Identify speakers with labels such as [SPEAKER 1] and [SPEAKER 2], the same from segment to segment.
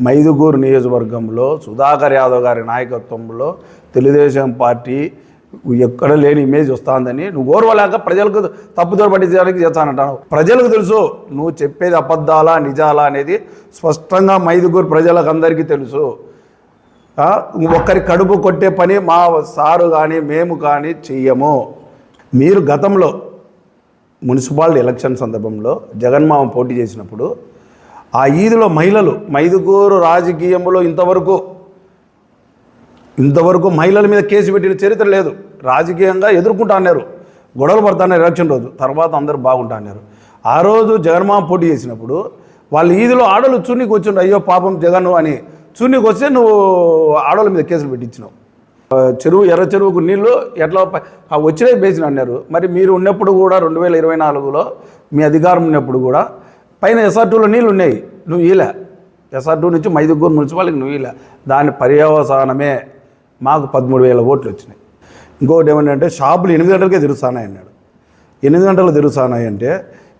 [SPEAKER 1] మైదుగూరు నియోజకవర్గంలో సుధాకర్ యాదవ్ గారి నాయకత్వంలో తెలుగుదేశం పార్టీ ఎక్కడ లేని ఇమేజ్ వస్తుందని నువ్వు ఓర్వలేక ప్రజలకు తప్పుదోరు పట్టించడానికి చేస్తానంటాను ప్రజలకు తెలుసు నువ్వు చెప్పేది అబద్ధాలా నిజాలా అనేది స్పష్టంగా మైదుగూరు ప్రజలకు అందరికీ తెలుసు ఒక్కరి కడుపు కొట్టే పని మా సారు కానీ మేము కానీ చెయ్యము. మీరు గతంలో మున్సిపాలిటీ ఎలక్షన్ సందర్భంలో జగన్మామ పోటీ చేసినప్పుడు ఆ ఈదులో మహిళలు మైదుగూరు రాజకీయంలో ఇంతవరకు ఇంతవరకు మహిళల మీద కేసు పెట్టిన చరిత్ర లేదు. రాజకీయంగా ఎదుర్కొంటా అన్నారు. గొడవలు పడతాన్నారు ఎలక్షన్ రోజు. తర్వాత అందరూ బాగుంటా అన్నారు. ఆ రోజు జగన్మోహన్ పోటీ చేసినప్పుడు వాళ్ళు ఈదిలో ఆడలు చున్నీకి వచ్చిండు అయ్యో పాపం జగన్ అని చున్నీకి వస్తే నువ్వు ఆడోళ్ళ మీద కేసులు పెట్టించినావు. చెరువు ఎర్ర చెరువుకు నీళ్ళు ఎట్లా వచ్చినవి వచ్చినాయి బేసిన అన్నారు. మరి మీరు ఉన్నప్పుడు కూడా రెండు వేల ఇరవై నాలుగులో మీ అధికారం ఉన్నప్పుడు కూడా పైన ఎస్ఆర్టీలో నీళ్ళు ఉన్నాయి నువ్వు ఈలే. ఎస్ఆర్టీ నుంచి మైదుగూరు మున్సిపాలిటీకి నువ్వు ఈలే. దాని పర్యవసానమే మాకు పదమూడు వేల ఓట్లు వచ్చినాయి. ఇంకొకటి ఏమంటే షాపులు ఎనిమిది గంటలకే తిరుగుతున్నాయి అన్నాడు. ఎనిమిది గంటలు తెరుస్తానాయి అంటే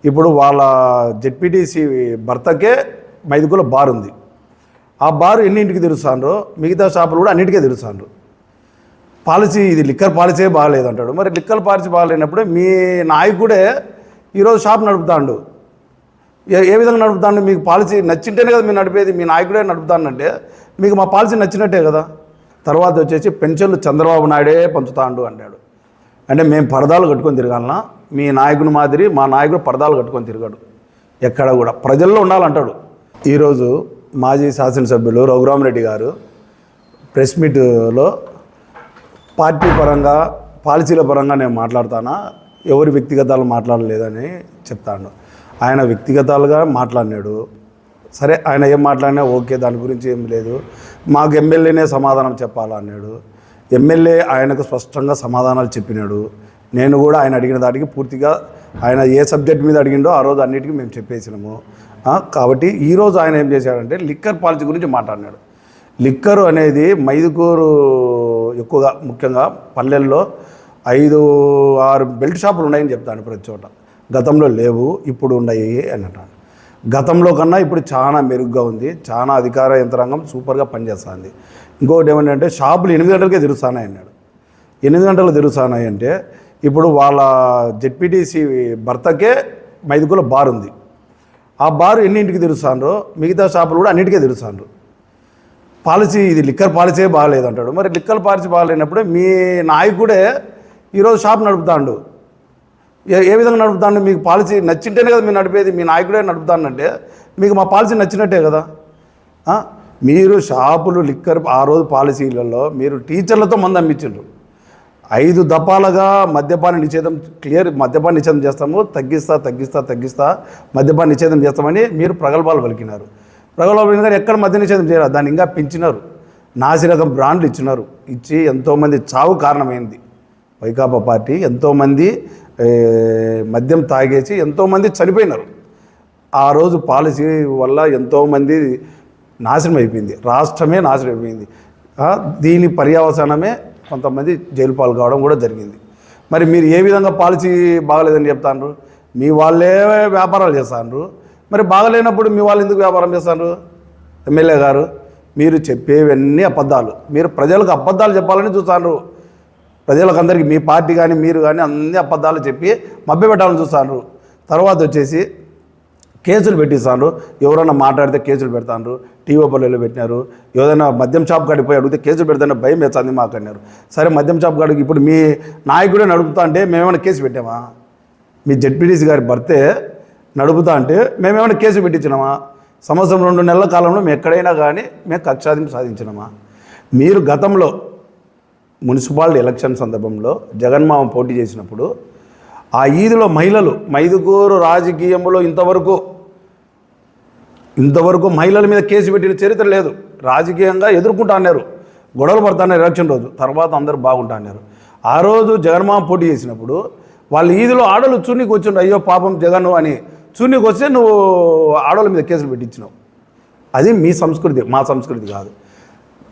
[SPEAKER 1] ఇప్పుడు వాళ్ళ జెడ్పీటీసీ భర్తకే మైదుగుల బార్ ఉంది. ఆ బారు ఎన్నింటికి తెరుస్తాను మిగతా షాపులు కూడా అన్నింటికే తెరుస్తాను పాలసీ ఇది లిక్కర్ పాలసీ బాగాలేదు అంటాడు. మరి లిక్కర్ పాలసీ బాగాలేనప్పుడు మీ నాయకుడే ఈరోజు షాప్ నడుపుతాండు. ఏ విధంగా నడుపుతాను? మీకు పాలసీ నచ్చింటేనే కదా మీరు నడిపేది మీ నాయకుడే నడుపుతానంటే. మీకు మా పాలసీ నచ్చినట్టే కదా. తర్వాత వచ్చేసి పెన్షన్లు చంద్రబాబు నాయుడే పంచుతాండు అన్నాడు అంటే మేము పరదాలు కట్టుకొని తిరగాలనా? మీ నాయకుని మాదిరి మా నాయకుడు పరదాలు కట్టుకొని తిరగాడు. ఎక్కడ కూడా. ప్రజల్లో ఉండాలంటాడు. ఈరోజు మాజీ శాసనసభ్యులు రఘురామరెడ్డి గారు ప్రెస్ మీట్లో పార్టీ పరంగా పాలసీల పరంగా నేను మాట్లాడతానా? ఎవరి వ్యక్తిగతాలు మాట్లాడలేదని చెప్తాను ఆయన వ్యక్తిగతాలుగా మాట్లాడినాడు. సరే ఆయన ఏం మాట్లాడినా ఓకే దాని గురించి ఏం లేదు. మాకు ఎమ్మెల్యేనే సమాధానం చెప్పాలన్నాడు ఎమ్మెల్యే ఆయనకు స్పష్టంగా సమాధానాలు చెప్పినాడు. నేను కూడా ఆయన అడిగిన దానికి పూర్తిగా ఆయన ఏ సబ్జెక్ట్ మీద అడిగిండో ఆ రోజు అన్నిటికీ మేము చెప్పేసినాము. కాబట్టి ఈరోజు ఆయన ఏం చేశాడంటే లిక్కర్ పాలసీ గురించి మాట్లాడినాడు. లిక్కరు అనేది మైదుకూరు ఎక్కువగా ముఖ్యంగా పల్లెల్లో ఐదు ఆరు బెల్ట్ షాపులు ఉన్నాయని చెప్తాను ప్రతి చోట. గతంలో లేవు ఇప్పుడు ఉన్నాయి అని అంటాను గతంలో కన్నా ఇప్పుడు చాలా మెరుగ్గా ఉంది చాలా అధికార యంత్రాంగం సూపర్గా పనిచేస్తుంది. ఇంకోటి ఏమంటే షాపులు ఎనిమిది గంటలకే తెరుస్తానాయి అన్నాడు. ఎనిమిది గంటలు తెరుస్తానాయి అంటే ఇప్పుడు వాళ్ళ జెడ్పీటీసీ భర్తకే మైదుకులో బార్ ఉంది. ఆ బారు ఎన్నింటికి తెరుస్తాను మిగతా షాపులు కూడా అన్నింటికే తెరుస్తాను పాలసీ ఇది లిక్కర్ పాలసీ బాగాలేదు అంటాడు. మరి లిక్కర్ పాలసీ బాగాలేనప్పుడు మీ నాయకుడే ఈరోజు షాప్ నడుపుతాండు. ఏ విధంగా నడుపుతాను? మీకు పాలసీ నచ్చింటేనే కదా మీరు నడిపేది మీ నాయకుడే నడుపుతానంటే. మీకు మా పాలసీ నచ్చినట్టే కదా. మీరు షాపులు లిక్కర్ ఆ రోజు పాలసీలలో మీరు టీచర్లతో మంది అమ్మించిండ్రు ఐదు దఫాలుగా మద్యపాన నిషేధం క్లియర్ మద్యపాన నిషేధం చేస్తాము. తగ్గిస్తా తగ్గిస్తా తగ్గిస్తా మద్యపాన నిషేధం చేస్తామని మీరు ప్రగల్భాలు పలికినారు. ప్రగల్భాలు పలికిన కానీ ఎక్కడ మద్య నిషేధం చేయరు దాన్ని ఇంకా పెంచినారు. నాసిరకం బ్రాండ్లు ఇచ్చినారు. ఇచ్చి ఎంతోమంది చావు కారణమైంది. వైకాపా పార్టీ ఎంతోమంది మద్యం తాగేసి ఎంతోమంది చనిపోయినారు. ఆ రోజు పాలసీ వల్ల ఎంతోమంది నాశనం అయిపోయింది రాష్ట్రమే నాశనం అయిపోయింది దీని పర్యవసానమే కొంతమంది జైలు పాలు కావడం కూడా జరిగింది. మరి మీరు ఏ విధంగా పాలసీ బాగలేదని చెప్తాండ్రు? మీ వాళ్ళే వ్యాపారాలు చేస్తాండ్రు. మరి బాగలేనప్పుడు మీ వాళ్ళు ఎందుకు వ్యాపారం చేస్తాండ్రు? ఎమ్మెల్యే గారు మీరు చెప్పేవన్నీ అబద్ధాలు. మీరు ప్రజలకు అబద్ధాలు చెప్పాలని చూస్తాండ్రు. ప్రజలకు అందరికీ మీ పార్టీ కానీ మీరు కానీ అన్ని అబద్ధాలు చెప్పి మభ్యపెట్టాలని చూస్తాండ్రు. తర్వాత వచ్చేసి కేసులు పెట్టిస్తాను ఎవరైనా మాట్లాడితే కేసులు పెడతాను టీవీ పల్లెలు పెట్టినారు. ఏదైనా మద్యం షాప్ కాడికి పోయి అడిగితే కేసులు పెడతానే భయం వేస్తుంది మాకు అన్నారు సరే మద్యం షాప్ కాడికి ఇప్పుడు మీ నాయకుడే నడుపుతా అంటే మేమేమైనా కేసు పెట్టామా? మీ జడ్పీటీసీ గారి భర్తే నడుపుతా అంటే మేమేమైనా కేసు పెట్టించినామా? సంవత్సరం రెండు నెలల కాలంలో మేము ఎక్కడైనా కానీ మేము కక్షాదింపు సాధించినామా? మీరు గతంలో మున్సిపాలిటీ ఎలక్షన్ సందర్భంలో జగన్మామ పోటీ చేసినప్పుడు ఆ ఈదులో మహిళలు మైదుగూరు రాజకీయంలో ఇంతవరకు ఇంతవరకు మహిళల మీద కేసు పెట్టిన చరిత్ర లేదు. రాజకీయంగా ఎదుర్కొంటా అన్నారు. గొడవలు పడతానే ఎలక్షన్ రోజు. తర్వాత అందరూ బాగుంటా అన్నారు. ఆ రోజు జగన్మామ పోటీ చేసినప్పుడు వాళ్ళు ఈదిలో ఆడలు చున్నీకి వచ్చిండు అయ్యో పాపం జగన్ అని. చున్నీకి వస్తే నువ్వు ఆడవాళ్ళ మీద కేసులు పెట్టించినావు. అది మీ సంస్కృతి మా సంస్కృతి కాదు.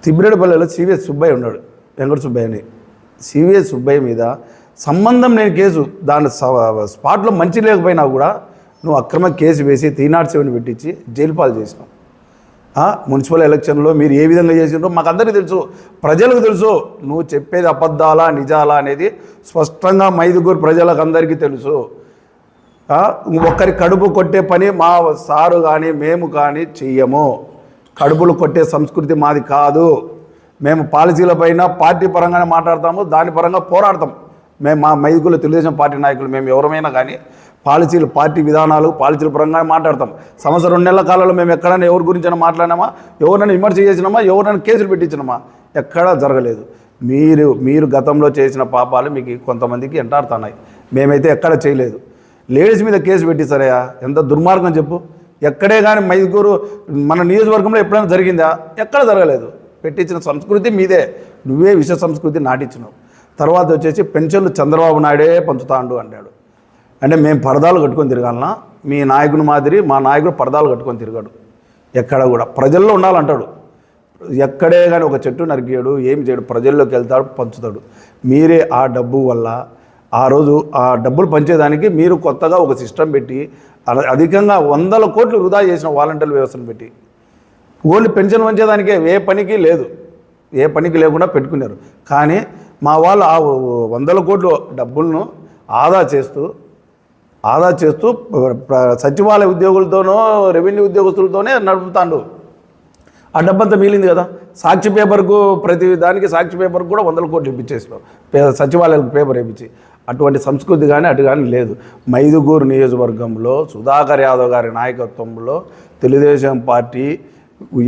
[SPEAKER 1] తిబ్బిరెడ్డిపల్లెలో సివిఎస్ సుబ్బయ్య ఉన్నాడు. వెంకట సుబ్బయ్యని. సివిఎస్ సుబ్బయ్య మీద సంబంధం లేని కేసు. దాని స- స్పాట్లో మంచి లేకపోయినా కూడా నువ్వు అక్రమ కేసు వేసి త్రీ నాట్ సెవెన్ పెట్టించి జైలు పాలు చేసినావు. మున్సిపల్ ఎలక్షన్లో మీరు ఏ విధంగా చేసినారో మాకు అందరికీ తెలుసు. ప్రజలకు తెలుసు. నువ్వు చెప్పేది అబద్ధాలా నిజాలా అనేది స్పష్టంగా మైదుగురు ప్రజలకు అందరికీ తెలుసు. ఒక్కరి కడుపు కొట్టే పని మా సారు కానీ మేము కానీ చెయ్యము. కడుపులు కొట్టే సంస్కృతి మాది కాదు. మేము పాలసీల పైన పార్టీ పరంగానే మాట్లాడతాము దాని పరంగా పోరాడతాం. మేము మా మైదుగుల తెలుగుదేశం పార్టీ నాయకులు మేము ఎవరమైనా కానీ పాలసీలు పార్టీ విధానాలు పాలసీల పరంగానే మాట్లాడతాం. సంవత్సరం రెండు నెలల కాలంలో మేము ఎక్కడైనా ఎవరి గురించైనా మాట్లాడినామా? ఎవరినైనా విమర్శ చేసినామా? ఎవరినైనా కేసులు పెట్టించినామా? ఎక్కడా జరగలేదు. మీరు మీరు గతంలో చేసిన పాపాలు మీకు కొంతమందికి ఎంటాడుతున్నాయి. మేమైతే ఎక్కడ చేయలేదు. లేడీస్ మీద కేసు పెట్టిస్తారయ్యా ఎంత దుర్మార్గం చెప్పు. ఎక్కడే కానీ మైదుకూరు మన నియోజకవర్గంలో ఎప్పుడైనా జరిగిందా? ఎక్కడ జరగలేదు. పెట్టించిన సంస్కృతి మీదే. నువ్వే విష సంస్కృతి నాటించినావు తర్వాత వచ్చేసి పెన్షన్లు చంద్రబాబు నాయుడే పంచుతాండు అన్నాడు అంటే మేము పరదాలు కట్టుకొని తిరగాలనా? మీ నాయకుని మాదిరి మా నాయకుడు పరదాలు కట్టుకొని తిరగాడు. ఎక్కడ కూడా. ప్రజల్లో ఉండాలంటాడు. ఎక్కడే కానీ ఒక చెట్టు నరికాడు ఏం చేయడు. ప్రజల్లోకి వెళ్తాడు పంచుతాడు. మీరే ఆ డబ్బు వల్ల ఆ రోజు ఆ డబ్బులు పంచేదానికి మీరు కొత్తగా ఒక సిస్టమ్ పెట్టి అధికంగా వందల కోట్లు వృధా చేసిన వాలంటీర్ వ్యవస్థను పెట్టి ఓన్లీ పెన్షన్ వంచేదానికే ఏ పనికి లేదు. ఏ పనికి లేకుండా పెట్టుకున్నారు. కానీ మా వాళ్ళు ఆ వందల కోట్లు డబ్బులను ఆదా చేస్తూ ఆదా చేస్తూ సచివాలయ ఉద్యోగులతోనో రెవెన్యూ ఉద్యోగస్తులతోనే నడుపుతాండు. ఆ డబ్బంతా మిగిలింది కదా. సాక్షి పేపర్కు ప్రతి దానికి సాక్షి పేపర్కు కూడా వందల కోట్లు ఇప్పించేసినాం. పే- సచివాలయాలకు పేపర్ ఇప్పించి అటువంటి సంస్కృతి కానీ అటు కానీ లేదు. మైదుగూరు నియోజకవర్గంలో సుధాకర్ యాదవ్ గారి నాయకత్వంలో తెలుగుదేశం పార్టీ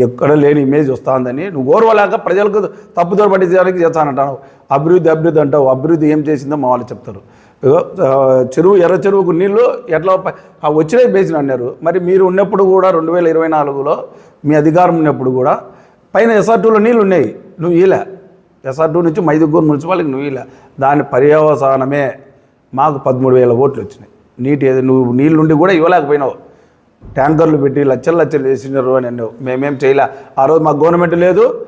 [SPEAKER 1] ఎక్కడ లేని ఇమేజ్ వస్తుందని నువ్వు ఓర్వలేక ప్రజలకు తప్పుతో పట్టించడానికి చేస్తానంటావు. అభివృద్ధి అభివృద్ధి అంటావు. అభివృద్ధి ఏం చేసిందో మా వాళ్ళు చెప్తారు. చెరువు ఎర్ర చెరువుకు నీళ్ళు ఎట్లా వచ్చినాయి బేసిన అన్నారు. మరి మీరు ఉన్నప్పుడు కూడా రెండు వేల ఇరవై నాలుగులో మీ అధికారం ఉన్నప్పుడు కూడా పైన ఎస్ఆర్ టూలో నీళ్ళు ఉన్నాయి. నువ్వు ఇలా ఎస్ఆర్ టూ నుంచి మైదుగూరు మున్సిపాలిటీకి నువ్వు ఇలా దాని పర్యవసానమే మాకు పదమూడు వేల ఓట్లు వచ్చినాయి. నీటి ఏదో నువ్వు నీళ్ళుండి కూడా ఇవ్వలేకపోయినావు. ట్యాంకర్లు పెట్టి లచ్చలు లచ్చలు చేసినారు అని అన్నావు. మేమేం చేయలే. ఆ రోజు మాకు గవర్నమెంట్ లేదు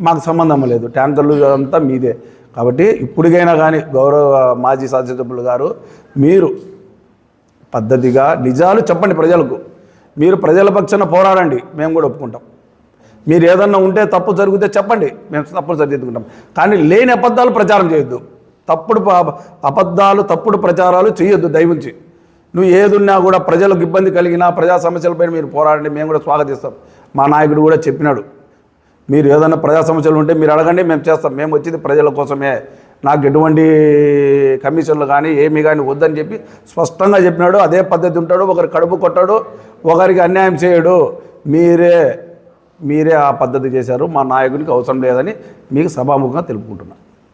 [SPEAKER 1] మాకు సంబంధం లేదు. ట్యాంకర్లు అంతా మీదే. కాబట్టి ఇప్పటికైనా కానీ గౌరవ మాజీ శాసనసభ్యులు గారు మీరు పద్ధతిగా నిజాలు చెప్పండి ప్రజలకు. మీరు ప్రజల పక్షాన పోరాడండి. మేము కూడా ఒప్పుకుంటాం. మీరు ఏదన్నా ఉంటే తప్పు జరిగితే చెప్పండి. మేము తప్పులు సరిదిద్దుకుంటాం. కానీ లేని అబద్ధాలు ప్రచారం చేయొద్దు. తప్పుడు అబద్ధాలు తప్పుడు ప్రచారాలు చేయొద్దు దయవుంచి. నువ్వు ఏదున్నా కూడా ప్రజలకు ఇబ్బంది కలిగినా ప్రజా సమస్యలపై మీరు పోరాడండి మేము కూడా స్వాగతిస్తాం. మా నాయకుడు కూడా చెప్పినాడు. మీరు ఏదైనా ప్రజా సమస్యలు ఉంటే మీరు అడగండి మేము చేస్తాం. మేము వచ్చింది ప్రజల కోసమే. నాకు ఎటువంటి కమిషన్లు కానీ ఏమి కానీ వద్దని చెప్పి స్పష్టంగా చెప్పినాడు. అదే పద్ధతి ఉంటాడు. ఒకరు కడుపు కొట్టాడు ఒకరికి అన్యాయం చేయడు. మీరే మీరే ఆ పద్ధతి చేశారు. మా నాయకునికి అవసరం లేదని మీకు సభాముఖంగా తెలుపుకుంటున్నాను